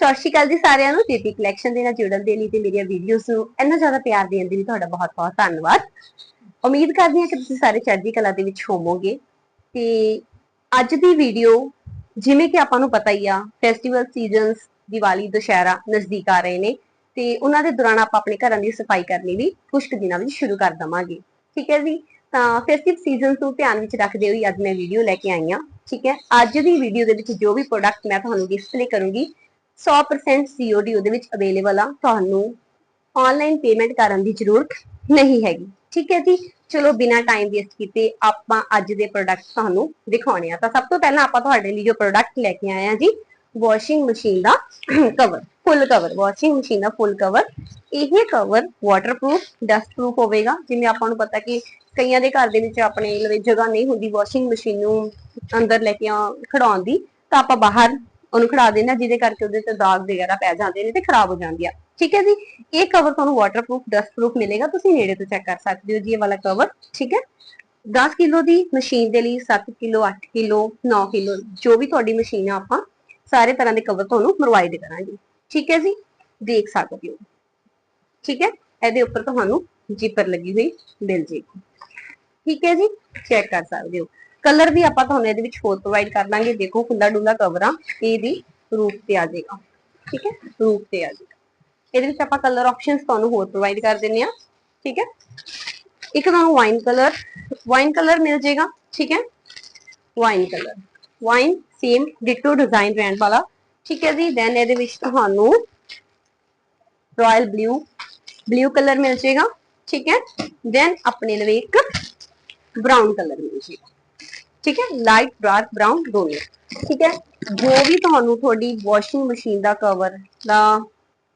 ਸਤਿ ਸ਼੍ਰੀ ਅਕਾਲ ਜੀ ਸਾਰਿਆਂ ਨੂੰ। ਜੀਪੀ ਕਲੈਕਸ਼ਨ ਦੇ ਨਾਲ ਜੁੜਨ ਦੇ ਲਈ ਤੇ ਮੇਰੀਆਂ ਵੀਡੀਓਜ਼ ਨੂੰ ਇੰਨਾ ਜ਼ਿਆਦਾ ਪਿਆਰ ਦੇਣ ਦੇ ਲਈ ਤੁਹਾਡਾ ਬਹੁਤ-ਬਹੁਤ ਧੰਨਵਾਦ। ਉਮੀਦ ਕਰਦੀ ਹਾਂ ਕਿ ਤੁਸੀਂ ਸਾਰੇ ਚੜ੍ਹਦੀ ਕਲਾ ਦੇ ਵਿੱਚ ਹੋਵੋਗੇ। ਤੇ ਅੱਜ ਦੀ ਵੀਡੀਓ ਜਿਵੇਂ ਕਿ ਆਪਾਂ ਨੂੰ ਪਤਾ ਹੀ ਆ ਫੈਸਟੀਵਲ ਸੀਜ਼ਨਸ ਦੀਵਾਲੀ, ਦੁਸ਼ਹਿਰਾ ਨਜ਼ਦੀਕ ਆ ਰਹੇ ਨੇ। ਤੇ ਉਹਨਾਂ ਦੇ ਦੌਰਾਨ ਆਪਾਂ ਆਪਣੇ ਘਰਾਂ ਦੀ ਸਫ਼ਾਈ ਕਰਨੀ ਵੀ ਕੁਝ ਦਿਨਾਂ ਵਿੱਚ ਸ਼ੁਰੂ ਕਰ ਦਵਾਂਗੇ। ਠੀਕ ਹੈ ਜੀ? ਤਾਂ ਫੈਸਟਿਵ ਸੀਜ਼ਨ ਨੂੰ ਧਿਆਨ ਵਿੱਚ ਰੱਖਦੇ ਹੋਏ ਅੱਜ ਮੈਂ ਵੀਡੀਓ ਲੈ ਕੇ ਆਈ ਹਾਂ। ਠੀਕ ਹੈ? ਅੱਜ ਦੀ ਵੀਡੀਓ ਦੇ ਵਿੱਚ ਜੋ ਵੀ ਪ੍ਰੋਡਕਟ ਮੈਂ ਤੁਹਾਨੂੰ ਡਿਸਪਲੇ ਕਰੂੰਗੀ 100% COD ਉਹਦੇ ਵਿੱਚ ਅਵੇਲੇਬਲ ਆ। ਤੁਹਾਨੂੰ ਆਨਲਾਈਨ ਪੇਮੈਂਟ ਕਰਨ ਦੀ ਜ਼ਰੂਰਤ ਨਹੀਂ ਹੈਗੀ। ਠੀਕ ਹੈ ਜੀ? ਚਲੋ, ਬਿਨਾ ਟਾਈਮ ਵੇਸਟ ਕੀਤੇ ਆਪਾਂ ਅੱਜ ਦੇ ਪ੍ਰੋਡਕਟ ਤੁਹਾਨੂੰ ਦਿਖਾਉਣੇ ਆ। ਤਾਂ ਸਭ ਤੋਂ ਪਹਿਲਾਂ ਆਪਾਂ ਤੁਹਾਡੇ ਲਈ ਜੋ ਪ੍ਰੋਡਕਟ ਲੈ ਕੇ ਆਏ ਆ ਜੀ ਵਾਸ਼ਿੰਗ ਮਸ਼ੀਨ ਦਾ cover full cover washing machine ਦਾ ਫੁੱਲ ਕਵਰ ਇਹ ਕਵਰ ਵਾਟਰਪ੍ਰੂਫ ਡਸਟ ਹੋਵੇਗਾ। ਜਿਵੇਂ ਆਪਾਂ ਨੂੰ ਪਤਾ ਕਿ ਕਈਆਂ ਦੇ ਘਰ ਦੇ ਵਿੱਚ ਆਪਣੇ ਲਵੇ ਜਗ੍ਹਾ ਨਹੀਂ ਹੁੰਦੀ ਵਾਸ਼ਿੰਗ ਮਸ਼ੀਨ ਨੂੰ ਅੰਦਰ ਲੈ ਕੇ ਆ ਖੜਾਉਣ ਦੀ, ਤਾਂ ਆਪਾਂ ਬਾਹਰ ਉਹਨੂੰ ਖੜਾ ਦੇਣਾ ਜਿਹਦੇ ਕਰਕੇ ਉਹਦੇ ਤੇ ਦਾਗ ਵਗੈਰਾ ਪੈ ਜਾਂਦੇ ਨੇ ਤੇ ਖਰਾਬ ਹੋ ਜਾਂਦੀ ਆ। ਠੀਕ ਹੈ ਜੀ? ਇਹ ਕਵਰ ਤੁਹਾਨੂੰ ਵਾਟਰਪ੍ਰੂਫ ਡਸਟ ਮਿਲੇਗਾ, ਤੁਸੀਂ ਨੇੜੇ ਤੋਂ ਚੈੱਕ ਕਰ ਸਕਦੇ ਹੋ ਜੀ ਇਹ ਵਾਲਾ ਕਵਰ ਠੀਕ ਹੈ? 10 ਕਿਲੋ ਦੀ ਮਸ਼ੀਨ ਦੇ ਲਈ 7 ਕਿਲੋ 8 ਕਿਲੋ 9 ਕਿਲੋ, ਜੋ ਵੀ ਤੁਹਾਡੀ ਮਸ਼ੀਨ ਆ ਆਪਾਂ ਸਾਰੇ ਤਰ੍ਹਾਂ ਦੇ ਕਵਰ ਤੁਹਾਨੂੰ ਪ੍ਰੋਵਾਈਡ ਕਰਾਂਗੇ। ਠੀਕ ਹੈ ਜੀ? ਦੇਖ ਸਕਦੇ ਹੋ। ਠੀਕ ਹੈ? ਇਹਦੇ ਉੱਪਰ ਤੁਹਾਨੂੰ ਜਿਪਰ ਲੱਗੀ ਹੋਈ ਮਿਲ ਜੇਗੀ। ਠੀਕ ਹੈ ਜੀ? ਚੈੱਕ ਕਰ ਸਕਦੇ ਹੋ। ਕਲਰ ਵੀ ਆਪਾਂ ਤੁਹਾਨੂੰ ਇਹਦੇ ਵਿੱਚ ਹੋਰ ਪ੍ਰੋਵਾਈਡ ਕਰ ਦਾਂਗੇ ਦੇਖੋ ਖੁੱਲਾ ਡੁੱਲਾ ਕਵਰ ਇਹਦੀ ਰੂਪ ਤੇ ਆ ਜਾਏਗਾ। ਠੀਕ ਹੈ? ਰੂਪ ਤੇ ਆ ਜਾਏਗਾ। ਇਹਦੇ ਵਿੱਚ ਆਪਾਂ ਕਲਰ ਆਪਸ਼ਨਸ ਤੁਹਾਨੂੰ ਹੋਰ ਪ੍ਰੋਵਾਈਡ ਕਰ ਦਿੰਨੇ ਆ ਠੀਕ ਹੈ? ਇੱਕ ਤੁਹਾਨੂੰ ਵਾਈਨ ਕਲਰ ਵਾਈਨ ਕਲਰ ਮਿਲ ਜਾਏਗਾ। ਠੀਕ ਹੈ? Wine colour wine same ditto design brand ਵਾਲਾ। ਠੀਕ ਹੈ ਜੀ? ਦੈਨ ਇਹਦੇ ਵਿੱਚ ਤੁਹਾਨੂੰ ਰਾਇਲ ਬਲੂ ਬਲੂ ਕਲਰ ਮਿਲ ਜਾਏਗਾ। ਠੀਕ ਹੈ? ਦੈਨ ਆਪਣੇ ਲਈ ਇੱਕ ਬ੍ਰਾਊਨ ਕਲਰ ਮਿਲ ਜਾਏਗਾ। ਠੀਕ ਹੈ ਲਾਈਟ ਡਾਰਕ ਬ੍ਰਾਊਨ ਦੋਨੋਂ ਠੀਕ ਹੈ, ਜੋ ਵੀ ਤੁਹਾਨੂੰ ਤੁਹਾਡੀ ਵਾਸ਼ਿੰਗ ਮਸ਼ੀਨ ਦਾ ਕਵਰ ਦਾ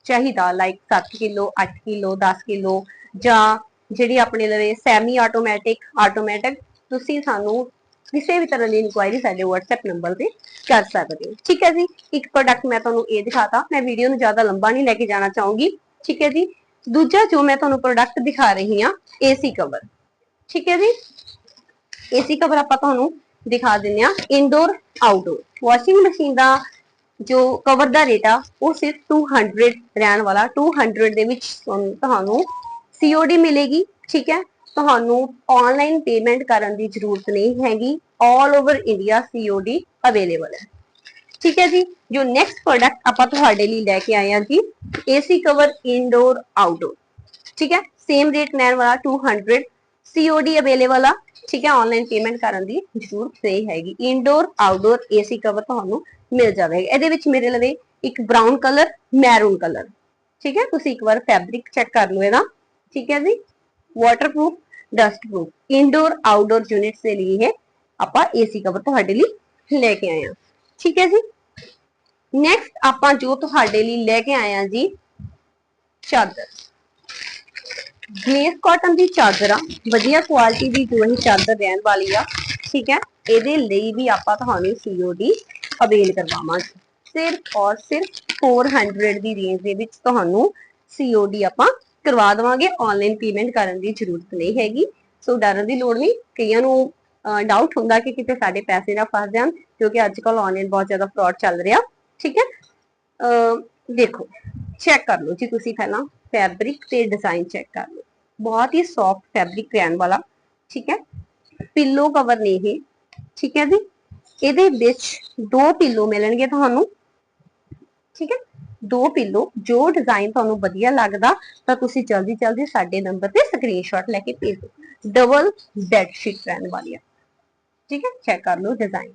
ਚਾਹੀਦਾ ਲਾਈਕ 7 ਕਿਲੋ 8 ਕਿਲੋ 10 ਕਿਲੋ ਜਾਂ ਜਿਹੜੀ ਆਪਣੇ ਲਵੇ ਸੈਮੀ ਆਟੋਮੈਟਿਕ ਆਟੋਮੈਟਿਕ ਤੁਸੀਂ ਸਾਨੂੰ ਕਿਸੇ ਵੀ ਤਰ੍ਹਾਂ ਦੀ ਇਨਕੁਆਇਰੀ ਸਾਡੇ WhatsApp ਨੰਬਰ ਤੇ ਕਰ ਸਕਦੇ ਹੋ। ਠੀਕ ਹੈ ਜੀ, ਇੱਕ ਪ੍ਰੋਡਕਟ ਮੈਂ ਤੁਹਾਨੂੰ ਇਹ ਦਿਖਾਤਾ, ਮੈਂ ਵੀਡੀਓ ਨੂੰ ਜ਼ਿਆਦਾ ਲੰਬਾ ਨਹੀਂ ਲੈ ਕੇ ਜਾਣਾ ਚਾਹੂੰਗੀ, ਠੀਕ ਹੈ ਜੀ। ਦੂਜਾ ਜੋ ਮੈਂ ਤੁਹਾਨੂੰ ਪ੍ਰੋਡਕਟ ਦਿਖਾ ਰਹੀ ਹਾਂ ਏਸੀ ਕਵਰ ਠੀਕ ਹੈ ਜੀ। ਏਸੀ ਕਵਰ ਆਪਾਂ ਤੁਹਾਨੂੰ ਦਿਖਾ ਦਿੰਨੇ ਆ ਇਨਡੋਰ ਆਊਟਡੋਰ ਵਾਸ਼ਿੰਗ ਮਸ਼ੀਨ ਦਾ ਜੋ ਕਵਰ ਦਾ ਰੇਟ ਆ, ਉਹ ਸਿਰਫ 200 ਰਹਿਣ ਵਾਲਾ। 200 ਦੇ ਵਿੱਚ ਤੁਹਾਨੂੰ- ਤੁਹਾਨੂੰ ਮਿਲੇਗੀ, ਠੀਕ ਹੈ? ਤੁਹਾਨੂੰ ਆਨਲਾਈਨ ਪੇਮੈਂਟ ਕਰਨ ਦੀ ਜ਼ਰੂਰਤ ਨਹੀਂ ਹੈਗੀ। 올 ਓਵਰ ਇੰਡੀਆ COD ਅਵੇਲੇਬਲ ਹੈ। ਠੀਕ ਹੈ ਜੀ? ਜੋ ਨੈਕਸਟ ਪ੍ਰੋਡਕਟ ਆਪਾਂ ਤੁਹਾਡੇ ਲਈ ਲੈ ਕੇ ਆਏ ਹਾਂ ਜੀ ਏਸੀ ਕਵਰ ਇਨਡੋਰ ਆਊਟਡੋਰ ਠੀਕ ਹੈ? ਸੇਮ ਰੇਟ ਰਹਿਣ ਵਾਲਾ 200 COD ਅਵੇਲੇਬਲ ਆ। ਠੀਕ ਹੈ ਆਨਲਾਈਨ ਪੇਮੈਂਟ ਕਰਨ ਦੀ ਜ਼ਰੂਰਤ ਨਹੀਂ ਹੈਗੀ। ਇਨਡੋਰ ਆਊਟਡੋਰ ਏਸੀ ਕਵਰ ਤੁਹਾਨੂੰ ਮਿਲ ਜਾਵੇਗਾ। ਇਹਦੇ ਵਿੱਚ ਮੇਰੇ ਲਵੇ ਇੱਕ ਬ੍ਰਾਊਨ ਕਲਰ ਮੈਰੂਨ ਕਲਰ ਠੀਕ ਹੈ, ਤੁਸੀਂ ਇੱਕ ਵਾਰ ਫੈਬਰਿਕ ਚੈੱਕ ਕਰ ਲਓ ਇਹਦਾ। ਠੀਕ ਹੈ ਜੀ waterproof dustproof indoor outdoor units ਦੇ ਲਈ ਇਹ ਆਪਾਂ ਏਸੀ ਕਵਰ ਤੁਹਾਡੇ ਲਈ ਲੈ ਕੇ ਆਏ ਹਾਂ। ਠੀਕ ਹੈ ਜੀ ਨੈਕਸਟ ਆਪਾਂ ਜੋ ਤੁਹਾਡੇ ਲਈ ਲੈ ਕੇ ਆਏ ਹਾਂ ਜੀ, ਚਾਦਰ। ਗਲੇਸ ਕਾਟਨ ਦੀ ਚਾਦਰ ਆ, ਵਧੀਆ ਕੁਆਲਿਟੀ ਦੀ ਜੋ ਇਹ ਚਾਦਰ ਰਹਿਣ ਵਾਲੀ ਆ, ਠੀਕ ਹੈ, ਇਹਦੇ ਲਈ ਵੀ ਆਪਾਂ ਤੁਹਾਨੂੰ COD ਅਵੇਲ ਕਰਵਾਵਾਂਗੇ। ਸਿਰਫ ਔਰ ਸਿਰਫ 400 ਦੀ ਰੇਂਜ ਦੇ ਵਿੱਚ ਤੁਹਾਨੂੰ COD ਆਪਾਂ ਕਰਵਾ ਦੇਵਾਂਗੇ। ਆਨਲਾਈਨ ਪੇਮੈਂਟ ਕਰਨ ਦੀ ਜ਼ਰੂਰਤ ਨਹੀਂ ਹੈਗੀ। ਸੋ ਡਰਨ ਦੀ ਲੋੜ ਨਹੀਂ। ਕਈਆਂ ਨੂੰ ਡਾਊਟ ਹੁੰਦਾ ਕਿ ਕਿਤੇ ਸਾਡੇ ਪੈਸੇ ਨਾ ਫਸ ਜਾਣ, ਕਿਉਂਕਿ ਅੱਜ ਕੱਲ ਆਨਲਾਈਨ ਬਹੁਤ ਜ਼ਿਆਦਾ ਫਰਾਡ ਚੱਲ ਰਿਹਾ, ਠੀਕ ਹੈ? ਅਹ, ਦੇਖੋ ਚੈੱਕ ਕਰ ਲਓ ਜੀ ਤੁਸੀਂ ਪਹਿਲਾਂ ਫੈਬਰਿਕ ਤੇ ਡਿਜ਼ਾਈਨ ਚੈੱਕ ਕਰ ਲਓ। ਬਹੁਤ ਹੀ ਸੌਫਟ ਫੈਬਰਿਕ ਰਹਿਣ ਵਾਲਾ, ਠੀਕ ਹੈ? ਪਿੱਲੋ ਕਵਰ ਨੇ ਇਹ, ਠੀਕ ਹੈ ਜੀ? ਇਹਦੇ ਵਿੱਚ ਦੋ ਪਿੱਲੋ ਮਿਲਣਗੇ ਤੁਹਾਨੂੰ, ਠੀਕ ਹੈ? ਦੋ ਪਿੱਲੋ ਜੋ ਡਿਜ਼ਾਈਨ ਤੁਹਾਨੂੰ ਵਧੀਆ ਲੱਗਦਾ, ਤਾਂ ਤੁਸੀਂ ਜਲਦੀ ਜਲਦੀ ਸਾਡੇ ਨੰਬਰ ਤੇ ਸਕਰੀਨਸ਼ਾਟ ਲੈ ਕੇ ਭੇਜ ਦਿਓ। ਡਬਲ ਬੈੱਡ ਸ਼ੀਟ ਰਹਿਣ ਵਾਲੀ ਆ। ਠੀਕ ਹੈ? ਚੈੱਕ ਕਰ ਲਓ ਡਿਜ਼ਾਈਨ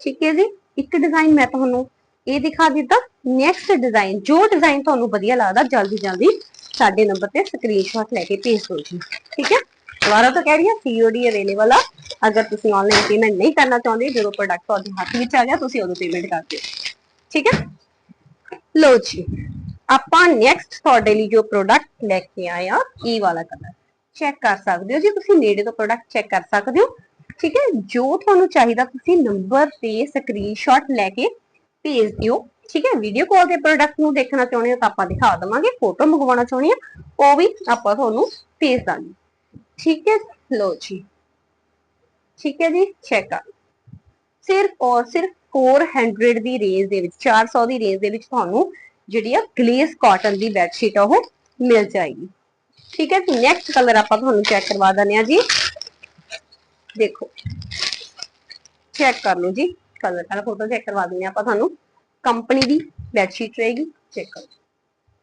ਠੀਕ ਹੈ ਜੀ? ਇੱਕ ਡਿਜ਼ਾਈਨ ਮੈਂ ਤੁਹਾਨੂੰ ਇਹ ਦਿਖਾ ਦਿੱਤਾ ਨੈਕਸਟ ਡਿਜ਼ਾਈਨ ਜੋ ਡਿਜ਼ਾਈਨ ਤੁਹਾਨੂੰ ਵਧੀਆ ਲੱਗਦਾ, ਜਲਦੀ ਜਲਦੀ ਸਾਡੇ ਨੰਬਰ ਤੇ ਸਕਰੀਨਸ਼ਾਟ ਲੈ ਕੇ ਭੇਜ ਦਿਓ ਜੀ। ਠੀਕ ਹੈ? ਦੁਬਾਰਾ ਤਾਂ ਕਹਿ ਰਹੀ ਹਾਂ COD ਅਵੇਲੇਬਲ ਆ। ਅਗਰ ਤੁਸੀਂ ਆਨਲਾਈਨ ਪੇਮੈਂਟ ਨਹੀਂ ਕਰਨਾ ਚਾਹੁੰਦੇ, ਜਦੋਂ ਪ੍ਰੋਡਕਟ ਤੁਹਾਡੇ ਹੱਥ ਵਿੱਚ ਆ ਗਿਆ, ਤੁਸੀਂ ਉਦੋਂ ਪੇਮੈਂਟ ਕਰ ਦਿਓ। ਠੀਕ ਹੈ? ਲੋ ਜੀ, ਆਪਾਂ ਨੈਕਸਟ ਤੁਹਾਡੇ ਲਈ ਜੋ ਪ੍ਰੋਡਕਟ ਲੈ ਕੇ ਆਏ ਆ ਇਹ ਵਾਲਾ ਕਲਰ ਚੈੱਕ ਕਰ ਸਕਦੇ ਹੋ ਜੀ ਤੁਸੀਂ, ਨੇੜੇ ਤੋਂ ਪ੍ਰੋਡਕਟ ਚੈੱਕ ਕਰ ਸਕਦੇ ਹੋ। ਠੀਕ ਹੈ? ਜੋ ਤੁਹਾਨੂੰ ਚਾਹੀਦਾ, ਤੁਸੀਂ ਨੰਬਰ ਤੇ ਸਕਰੀਨਸ਼ਾਟ ਲੈ ਕੇ ਭੇਜ ਦਿਓ, ਠੀਕ ਹੈ? ਵੀਡੀਓ ਕਾਲ ਦੇ ਪ੍ਰੋਡਕਟ ਨੂੰ ਦੇਖਣਾ ਚਾਹੁੰਦੇ ਹੋ ਤਾਂ ਆਪਾਂ ਦਿਖਾ ਦਵਾਂਗੇ ਫੋਟੋ ਮੰਗਵਾਉਣਾ ਚਾਹੁੰਦੇ ਹੋ, ਉਹ ਵੀ ਆਪਾਂ ਤੁਹਾਨੂੰ ਭੇਜ ਦਾਂਗੇ। ਠੀਕ ਹੈ? ਲੋ ਜੀ। ਠੀਕ ਹੈ ਜੀ? ਚੈੱਕ ਕਰ ਸਿਰਫ ਔਰ ਸਿਰਫ 400 ਦੀ ਰੇਂਜ ਦੇ ਵਿੱਚ 400 ਦੀ ਰੇਂਜ ਦੇ ਵਿੱਚ ਤੁਹਾਨੂੰ ਜਿਹੜੀ ਆ ਗਲੇਸ ਕਾਟਨ ਦੀ ਬੈਡਸ਼ੀਟ ਆ ਉਹ ਮਿਲ ਜਾਏਗੀ। ਠੀਕ ਹੈ ਜੀ? ਨੈਕਸਟ ਕਲਰ ਆਪਾਂ ਤੁਹਾਨੂੰ ਚੈੱਕ ਕਰਵਾ ਦਿੰਦੇ ਆ ਜੀ। ਦੇਖੋ। ਚੈੱਕ ਕਰ ਲਓ ਜੀ। ਕਲਰ ਪਹਿਲਾਂ ਫੋਟੋ ਚੈੱਕ ਕਰਵਾ ਦਿੰਦੇ ਹਾਂ ਆਪਾਂ ਤੁਹਾਨੂੰ। ਕੰਪਨੀ ਦੀ ਬੈੱਡ ਸ਼ੀਟ ਰਹੇਗੀ ਚੈੱਕ ਕਰੋ।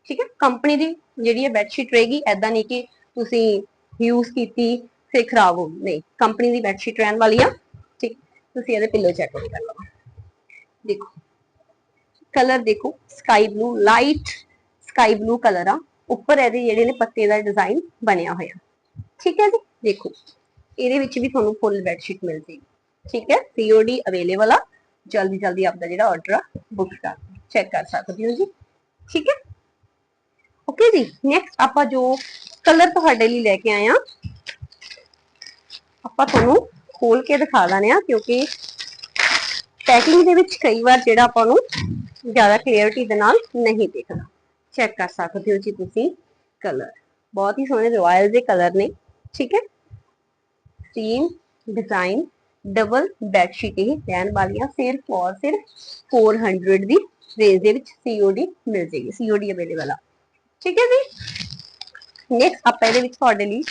ਠੀਕ ਹੈ? ਕੰਪਨੀ ਦੀ ਜਿਹੜੀ ਹੈ ਬੈੱਡ ਸ਼ੀਟ ਰਹੇਗੀ ਐਦਾਂ ਨਹੀਂ ਕਿ ਤੁਸੀਂ ਯੂਜ਼ ਕੀਤੀ ਫਿਰ ਖਰਾਬ ਹੋ ਨਹੀਂ ਕੰਪਨੀ ਦੀ ਬੈੱਡ ਸ਼ੀਟ ਰਹਿਣ ਵਾਲੀ ਆ। ਠੀਕ? ਤੁਸੀਂ ਇਹਦੇ ਪਿੱਲੋ ਚੈੱਕ ਕਰ ਲਓ। ਦੇਖੋ ਕਲਰ ਦੇਖੋ sky blue light sky blue colour ਆ। ਉੱਪਰ ਇਹਦੇ ਜਿਹੜੇ ਨੇ ਪੱਤੇ ਦਾ ਡਿਜ਼ਾਈਨ ਬਣਿਆ ਹੋਇਆ। ਠੀਕ ਹੈ ਜੀ? ਦੇਖੋ, ਇਹਦੇ ਵਿੱਚ ਵੀ ਤੁਹਾਨੂੰ ਫੁੱਲ ਬੈੱਡ ਸ਼ੀਟ ਮਿਲ ਜੇਗੀ। ਠੀਕ ਹੈ? ਸੀਓਡੀ ਅਵੇਲੇਬਲ ਆ। ਜਲਦੀ ਜਲਦੀ ਆਪਦਾ ਜਿਹੜਾ ਆਰਡਰ ਆ ਬੁੱਕ ਕਰ ਚੈੱਕ ਕਰ ਸਕਦੇ ਹੋ ਜੀ ਠੀਕ ਹੈ ਓਕੇ ਜੀ ਨੈਕਸਟ ਆਪਾਂ ਜੋ ਕਲਰ ਤੁਹਾਡੇ ਲਈ ਲੈ ਕੇ ਆਏ ਆ ਆਪਾਂ ਤੁਹਾਨੂੰ ਖੋਲ ਕੇ ਦਿਖਾ ਦਾਨੇ ਆ ਕਿਉਂਕਿ ਪੈਕਿੰਗ ਦੇ ਵਿੱਚ ਕਈ ਵਾਰ ਜਿਹੜਾ ਆਪਾਂ ਨੂੰ ਜ਼ਿਆਦਾ ਕਲੀਅਰਿਟੀ ਦੇ ਨਾਲ ਨਹੀਂ ਦਿਖਦਾ ਚੈੱਕ ਕਰ ਸਕਦੇ ਹੋ ਜੀ ਤੁਸੀਂ ਕਲਰ ਬਹੁਤ ਹੀ ਸੋਹਣੇ ਰਾਇਲ ਦੇ ਕਲਰ ਨੇ ਠੀਕ ਹੈ ਸੇਮ ਡਿਜ਼ਾਈਨ ਡਬਲ ਬੈਡਸ਼ੀਟ ਇਹ ਰਹਿਣ ਵਾਲੀਆਂ ਸਿਰਫ ਔਰ ਸਿਰਫ 400 ਦੀ ਰੇਂਜ ਦੇ ਵਿੱਚ COD ਮਿਲ ਜੇਗੀ COD ਅਵੇਲੇਬਲ ਆ। ਠੀਕ ਹੈ ਜੀ? ਨੈਕਸਟ ਆਪਾਂ ਇਹਦੇ ਵਿੱਚ ਤੁਹਾਡੇ ਲਈ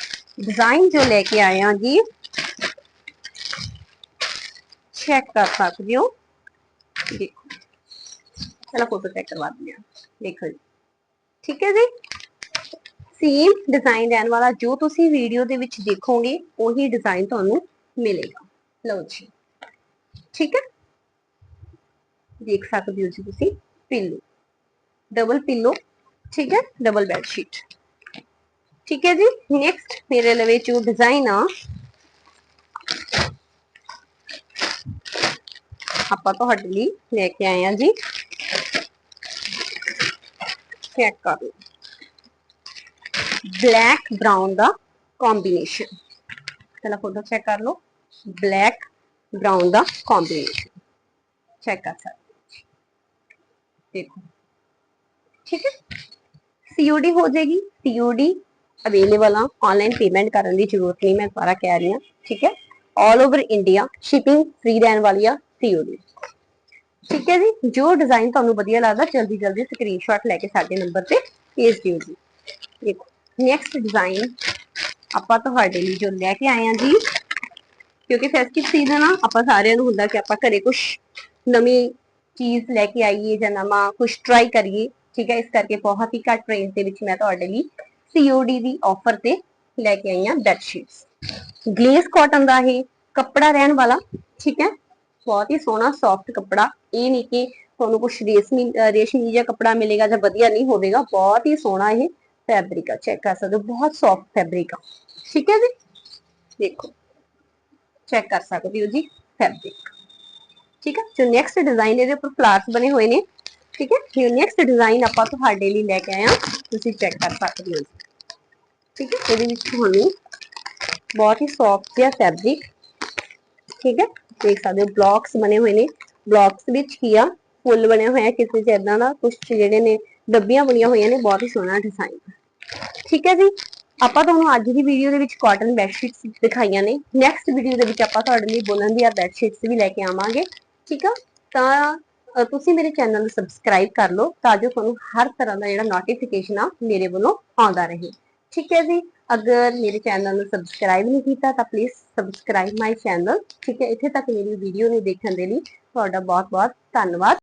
ਡਿਜ਼ਾਈਨ ਜੋ ਲੈ ਕੇ ਆਏ ਹਾਂ ਜੀ ਚੈੱਕ ਕਰ ਸਕਦੇ ਹੋ। ਦੇਖੋ ਚਲੋ ਫੋਟੋ ਚੈੱਕ ਕਰਵਾ ਦਿੰਦੇ ਹਾਂ, ਦੇਖੋ ਜੀ। ਠੀਕ ਹੈ ਜੀ? ਸੇਮ ਡਿਜ਼ਾਈਨ ਰਹਿਣ ਵਾਲਾ, ਜੋ ਤੁਸੀਂ ਵੀਡੀਓ ਦੇ ਵਿੱਚ ਦੇਖੋਗੇ, ਉਹੀ ਡਿਜ਼ਾਈਨ ਤੁਹਾਨੂੰ ਮਿਲੇਗਾ। ਲਓ ਜੀ। ਠੀਕ ਹੈ? ਦੇਖ ਸਕਦੇ ਹੋ ਜੀ ਤੁਸੀਂ ਪਿੱਲੋ ਡਬਲ ਪਿੱਲੋ ਠੀਕ ਹੈ? ਡਬਲ ਬੈੱਡ ਸ਼ੀਟ ਠੀਕ ਹੈ ਜੀ? ਨੈਕਸਟ ਮੇਰੇ ਲਵੇ ਜੋ ਡਿਜ਼ਾਈਨ ਆ, ਆਪਾਂ ਤੁਹਾਡੇ ਲਈ ਲੈ ਕੇ ਆਏ ਆ ਜੀ। ਚੈੱਕ ਕਰ ਲਓ। ਬਲੈਕ ਬ੍ਰਾਊਨ ਦਾ ਕੰਬੀਨੇਸ਼ਨ ਪਹਿਲਾਂ ਫੋਟੋ ਚੈੱਕ ਕਰ ਲਓ। ਬਲੈਕ ਬ੍ਰਾਊਨ ਦਾ ਕੰਬੀਨੇਸ਼ਨ ਚੈੱਕ ਕਰ ਸਕਦੇ ਹੋ। ਦੇਖੋ ਠੀਕ ਹੈ ਸੀਓਡੀ ਹੋ ਜਾਏਗੀ ਸੀਓਡੀ ਅਵੇਲੇਬਲ ਆ ਆਨਲਾਈਨ ਪੇਮੈਂਟ ਕਰਨ ਦੀ ਜ਼ਰੂਰਤ ਨਹੀਂ ਮੈਂ ਦੁਬਾਰਾ ਕਹਿ ਰਹੀ ਹਾਂ ਠੀਕ ਹੈ all over India shipping free ਰਹਿਣ ਵਾਲੀ ਆ ਸੀਓਡੀ ਠੀਕ ਹੈ ਜੀ ਜੋ ਡਿਜ਼ਾਈਨ ਤੁਹਾਨੂੰ ਵਧੀਆ ਲੱਗਦਾ ਜਲਦੀ ਜਲਦੀ ਸਕਰੀਨਸ਼ਾਟ ਲੈ ਕੇ ਸਾਡੇ ਨੰਬਰ ਤੇ ਭੇਜ ਦਿਓ ਜੀ ਦੇਖੋ ਨੈਕਸਟ ਡਿਜ਼ਾਈਨ ਆਪਾਂ ਤੁਹਾਡੇ ਲਈ ਜੋ ਲੈ ਕੇ ਆਏ ਆ ਜੀ ਕਿਉਂਕਿ ਫੈਸਟਿਵ ਸੀਜ਼ਨ ਆ ਆਪਾਂ ਸਾਰਿਆਂ ਨੂੰ ਹੁੰਦਾ ਕਿ ਆਪਾਂ ਘਰੇ ਕੁਝ ਨਵੀਂ ਚੀਜ਼ ਲੈ ਕੇ ਆਈਏ ਜਾਂ ਨਵਾਂ ਕੁਝ ਟਰਾਈ ਕਰੀਏ ਠੀਕ ਹੈ ਇਸ ਕਰਕੇ ਬਹੁਤ ਹੀ ਘੱਟ ਰੇਂਜ ਦੇ ਵਿੱਚ ਮੈਂ ਤੁਹਾਡੇ ਲਈ COD ਦੀ ਆਫਰ ਤੇ ਲੈ ਕੇ ਆਈ ਹਾਂ ਬੈੱਡ ਸ਼ੀਟਸ ਗਲੇਸ ਕਾਟਨ ਦਾ ਇਹ ਕੱਪੜਾ ਰਹਿਣ ਵਾਲਾ ਠੀਕ ਹੈ ਬਹੁਤ ਹੀ ਸੋਹਣਾ ਸੌਫਟ ਕੱਪੜਾ ਇਹ ਨਹੀਂ ਕਿ ਤੁਹਾਨੂੰ ਕੁਝ ਰੇਸ਼ਮੀ ਅਹ ਰੇਸ਼ਮੀ ਜਿਹਾ ਕੱਪੜਾ ਮਿਲੇਗਾ ਜਾਂ ਵਧੀਆ ਨਹੀਂ ਹੋਵੇਗਾ ਬਹੁਤ ਹੀ ਸੋਹਣਾ ਇਹ ਫੈਬਰਿਕ ਆ ਚੈੱਕ ਕਰ ਸਕਦੇ ਹੋ ਬਹੁਤ ਸੌਫਟ ਫੈਬਰਿਕ ਆ ਠੀਕ ਹੈ ਜੀ ਦੇਖੋ ਚੈੱਕ ਕਰ ਸਕਦੇ ਹੋ ਜੀ ਫੈਬਰਿਕ ਠੀਕ ਹੈ? ਜੋ ਨੈਕਸਟ ਡਿਜ਼ਾਈਨ ਇਹਦੇ ਉੱਪਰ ਫਲਾਵਰਸ ਬਣੇ ਹੋਏ ਨੇ, ਠੀਕ ਹੈ? ਜੋ ਨੈਕਸਟ ਡਿਜ਼ਾਈਨ ਆਪਾਂ ਤੁਹਾਡੇ ਲਈ ਲੈ ਕੇ ਆਏ ਹਾਂ, ਤੁਸੀਂ ਚੈੱਕ ਕਰ ਸਕਦੇ ਹੋ। ਠੀਕ ਹੈ? ਇਹਦੇ ਵਿੱਚ ਤੁਹਾਨੂੰ ਬਹੁਤ ਹੀ ਸੌਫਟ ਜਿਹਾ ਫੈਬਰਿਕ ਠੀਕ ਹੈ? ਦੇਖ ਸਕਦੇ ਹੋ ਬਲੌਕਸ ਬਣੇ ਹੋਏ ਨੇ। ਬਲੌਕਸ ਵਿੱਚ ਕੀ ਆ, ਫੁੱਲ ਬਣਿਆ ਹੋਇਆ ਕਿਸੇ ਚ ਇਦਾਂ ਦਾ ਕੁਝ ਜਿਹੜੇ ਨੇ ਡੱਬੀਆਂ ਬਣੀਆਂ ਹੋਈਆਂ ਨੇ, ਬਹੁਤ ਹੀ ਸੋਹਣਾ ਡਿਜ਼ਾਈਨ ਠੀਕ ਹੈ ਜੀ? ਆਪਾਂ ਤੁਹਾਨੂੰ ਅੱਜ ਦੀ ਵੀਡੀਓ ਦੇ ਵਿੱਚ ਕਾਟਨ ਬੈੱਡਸ਼ੀਟਸ ਦਿਖਾਈਆਂ ਨੇ। ਨੈਕਸਟ ਵੀਡੀਓ ਦੇ ਵਿੱਚ ਆਪਾਂ ਤੁਹਾਡੇ ਲਈ ਬੁਲਨ ਦੀਆਂ ਬੈਡਸ਼ੀਟਸ ਵੀ ਲੈ ਕੇ ਆਵਾਂਗੇ, ਠੀਕ ਆ? ਤਾਂ ਤੁਸੀਂ ਮੇਰੇ ਚੈਨਲ ਨੂੰ ਸਬਸਕ੍ਰਾਈਬ ਕਰ ਲਓ ਤਾਂ ਜੋ ਤੁਹਾਨੂੰ ਹਰ ਤਰ੍ਹਾਂ ਦਾ ਜਿਹੜਾ ਨੋਟੀਫਿਕੇਸ਼ਨ ਆ ਮੇਰੇ ਵੱਲੋਂ ਆਉਂਦਾ ਰਹੇ। ਠੀਕ ਹੈ ਜੀ? ਅਗਰ ਮੇਰੇ ਚੈਨਲ ਨੂੰ ਸਬਸਕ੍ਰਾਈਬ ਨਹੀਂ ਕੀਤਾ ਤਾਂ ਪਲੀਜ਼ ਸਬਸਕ੍ਰਾਈਬ ਮਾਈ ਚੈਨਲ ਠੀਕ ਹੈ? ਇੱਥੇ ਤੱਕ ਮੇਰੀ ਵੀਡੀਓ ਨੂੰ ਦੇਖਣ ਦੇ ਲਈ ਤੁਹਾਡਾ ਬਹੁਤ ਬਹੁਤ ਧੰਨਵਾਦ।